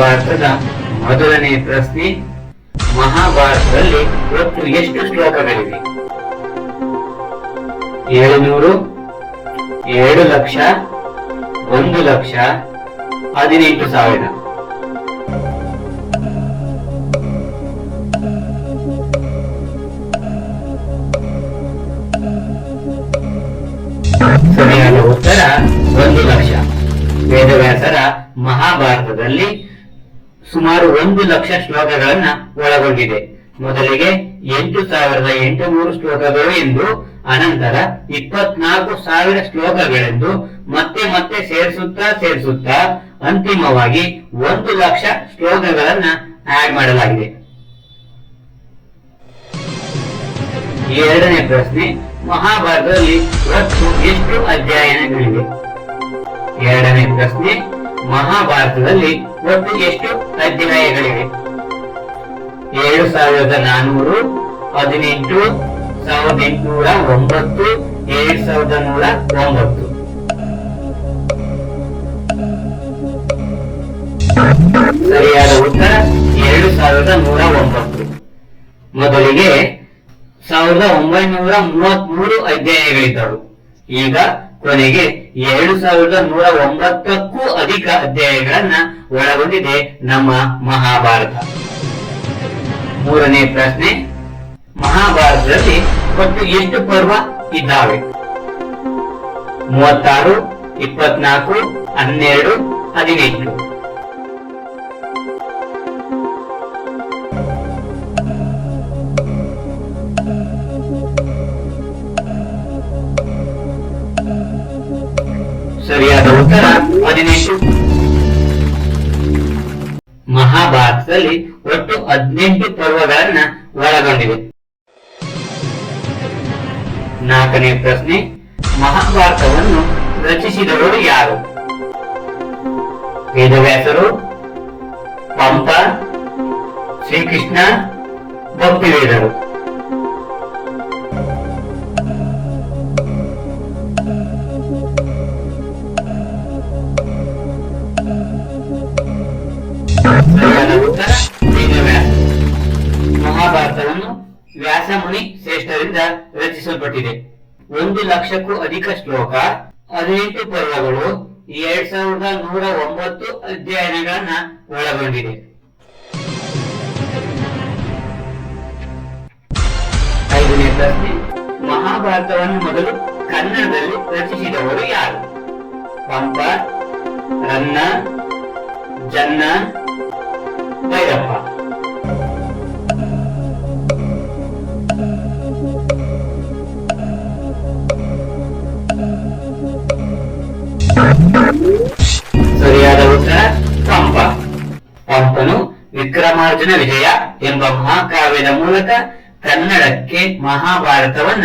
ಮಹಾಭಾರತದ ಮೊದಲನೇ ಪ್ರಶ್ನೆ, ಮಹಾಭಾರತದಲ್ಲಿ ಒಟ್ಟು ಎಷ್ಟು ಶ್ಲೋಕಗಳಿವೆ? ಏಳುನೂರು, ಏಳು ಲಕ್ಷ, ಒಂದು ಲಕ್ಷ, ಹದಿನೆಂಟು ಸಾವಿರ. ಸರಿಯಾದ ಉತ್ತರ, ಒಂದು ಲಕ್ಷ. ವೇದವ್ಯಾಸರ ಮಹಾಭಾರತದಲ್ಲಿ ಸುಮಾರು ಒಂದು ಲಕ್ಷ ಶ್ಲೋಕಗಳನ್ನ ಒಳಗೊಂಡಿದೆ. ಮೊದಲಿಗೆ ಎಂಟು ಸಾವಿರದ ಎಂಟು ಎಂಟುನೂರು ಶ್ಲೋಕಗಳು ಎಂದು, ಅನಂತರ ಇಪ್ಪತ್ನಾಲ್ಕು ಸಾವಿರ ಶ್ಲೋಕಗಳೆಂದು, ಮತ್ತೆ ಮತ್ತೆ ಸೇರಿಸುತ್ತಾ ಸೇರಿಸುತ್ತಾ ಅಂತಿಮವಾಗಿ ಒಂದು ಲಕ್ಷ ಶ್ಲೋಕಗಳನ್ನ ಆಡ್ ಮಾಡಲಾಗಿದೆ. ಎರಡನೇ ಪ್ರಶ್ನೆ, ಮಹಾಭಾರತದಲ್ಲಿ ಒಟ್ಟು ಎಷ್ಟು ಅಧ್ಯಯನಗಳಿವೆ. ಎರಡನೇ ಪ್ರಶ್ನೆ ಮಹಾಭಾರತದಲ್ಲಿ ಒಟ್ಟು ಎಷ್ಟು ಅಧ್ಯಾಯಗಳಿವೆ? ಏಳು ಸಾವಿರದ ನಾನೂರು, ಹದಿನೆಂಟು, ಸಾವಿರದ ಎಂಟುನೂರ ಒಂಬತ್ತು, ಏಳು ಸಾವಿರದ ನೂರ ಒಂಬತ್ತು. ಸರಿಯಾದ ಉತ್ತರ, ಎರಡು ಸಾವಿರದ ನೂರ ಒಂಬತ್ತು. ಮೊದಲಿಗೆ ಸಾವಿರದ ಒಂಬೈನೂರ ಮೂವತ್ತ್ ಮೂರು ಅಧ್ಯಾಯಗಳಿದ್ದವು. ಈಗ ಕೊನೆಗೆ ಎರಡು ಸಾವಿರದ ನೂರ ಒಂಬತ್ತಕ್ಕೂ ಅಧಿಕ ಅಧ್ಯಾಯಗಳನ್ನ ಒಳಗೊಂಡಿದೆ ನಮ್ಮ ಮಹಾಭಾರತ. ಮೂರನೇ ಪ್ರಶ್ನೆ, ಮಹಾಭಾರತದಲ್ಲಿ ಒಟ್ಟು ಎಷ್ಟು ಪರ್ವ ಇದ್ದಾವೆ? ಮೂವತ್ತಾರು, ಇಪ್ಪತ್ನಾಲ್ಕು, ಹನ್ನೆರಡು ಹದಿನೆಂಟು ಸರಿಯಾದ ಉತ್ತರ ಹದಿನೆಂಟು. ಮಹಾಭಾರತದಲ್ಲಿ ಒಟ್ಟು ಹದಿನೆಂಟು ಪರ್ವಗಳನ್ನ ಒಳಗೊಂಡಿದೆ ನಾಲ್ಕನೇ ಪ್ರಶ್ನೆ, ಮಹಾಭಾರತವನ್ನು ರಚಿಸಿದವರು ಯಾರು? ವೇದವ್ಯಾಸರು, ಪಂಪ, ಶ್ರೀಕೃಷ್ಣ, ಭಕ್ತಿವೇದರು. ವ್ಯಾಸಮುನಿ ಶ್ರೇಷ್ಠರಿಂದ ರಚಿಸಲ್ಪಟ್ಟಿದೆ. ಒಂದು ಲಕ್ಷಕ್ಕೂ ಅಧಿಕ ಶ್ಲೋಕ, ಹದಿನೆಂಟು ಪರ್ವಗಳು ಎರಡ್ ಸಾವಿರದ ನೂರ ಒಂಬತ್ತು ಅಧ್ಯಯನಗಳನ್ನ ಒಳಗೊಂಡಿದೆ. ಐದನೇ ಪ್ರಶ್ನೆ, ಮಹಾಭಾರತವನ್ನು ಮೊದಲು ಕನ್ನಡದಲ್ಲಿ ರಚಿಸಿದವರು ಯಾರು? ಪಂಪ, ರನ್ನ, ಜನ್ನ ಸರಿಯಾದ ಉತ್ತರ ಪಂಪ ಪಂಪನು ವಿಕ್ರಮಾರ್ಜುನ ವಿಜಯ ಎಂಬ ಮಹಾಕಾವ್ಯದ ಮೂಲಕ ಕನ್ನಡಕ್ಕೆ ಮಹಾಭಾರತವನ್ನ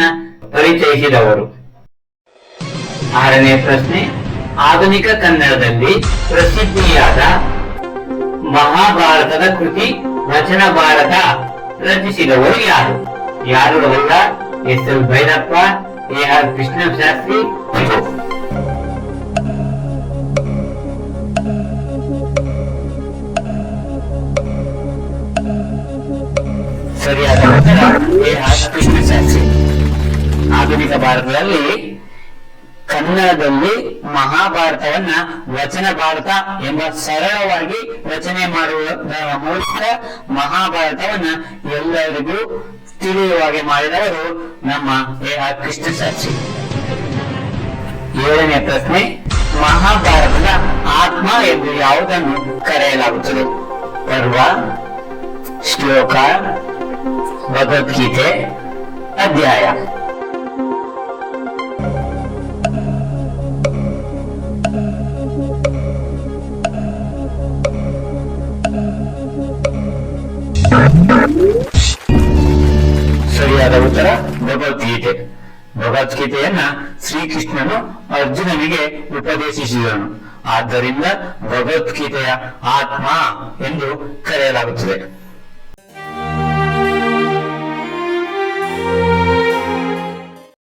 ಪರಿಚಯಿಸಿದವರು. ಆರನೇ ಪ್ರಶ್ನೆ. ಆಧುನಿಕ ಕನ್ನಡದಲ್ಲಿ ಪ್ರಸಿದ್ಧಿಯಾದ ಮಹಾಭಾರತದ ಕೃತಿ ವಚನ ಭಾರತ ರಚಿಸಿದವರು ಯಾರು? ಯಾರು ರವಲ್ಲ S L Bhyrappa, A R Krishna Shastri ಸರಿಯಾದ ಉತ್ತರ ಆಧುನಿಕ ಭಾರತದಲ್ಲಿ ಕನ್ನಡದಲ್ಲಿ ಮಹಾಭಾರತವನ್ನ ವಚನ ಭಾರತ ಎಂಬ ಸರಳವಾಗಿ ರಚನೆ ಮಾಡುವುದರ ಮೂಲಕ ಮಹಾಭಾರತವನ್ನ ಎಲ್ಲರಿಗೂ ತಿಳಿಯುವಾಗೆ ಮಾಡಿದವರು ನಮ್ಮ ಎ ಆರ್ ಸಾಕ್ಷಿ. ಏಳನೇ ಪ್ರಶ್ನೆ, ಮಹಾಭಾರತದ ಆತ್ಮ ಎಂದು ಯಾವುದನ್ನು ಕರೆಯಲಾಗುತ್ತದೆ? ಪರ್ವ ಶ್ಲೋಕ ಭಗವದ್ಗೀತೆ ಅಧ್ಯಾಯ. ಸರಿಯಾದ ಉತ್ತರ ಭಗವದ್ಗೀತೆ. ಭಗವದ್ಗೀತೆಯನ್ನ ಶ್ರೀಕೃಷ್ಣನು ಅರ್ಜುನನಿಗೆ ಉಪದೇಶಿಸಿದನು. ಆದ್ದರಿಂದ ಭಗವದ್ಗೀತೆಯ ಆತ್ಮ ಎಂದು ಕರೆಯಲಾಗುತ್ತದೆ.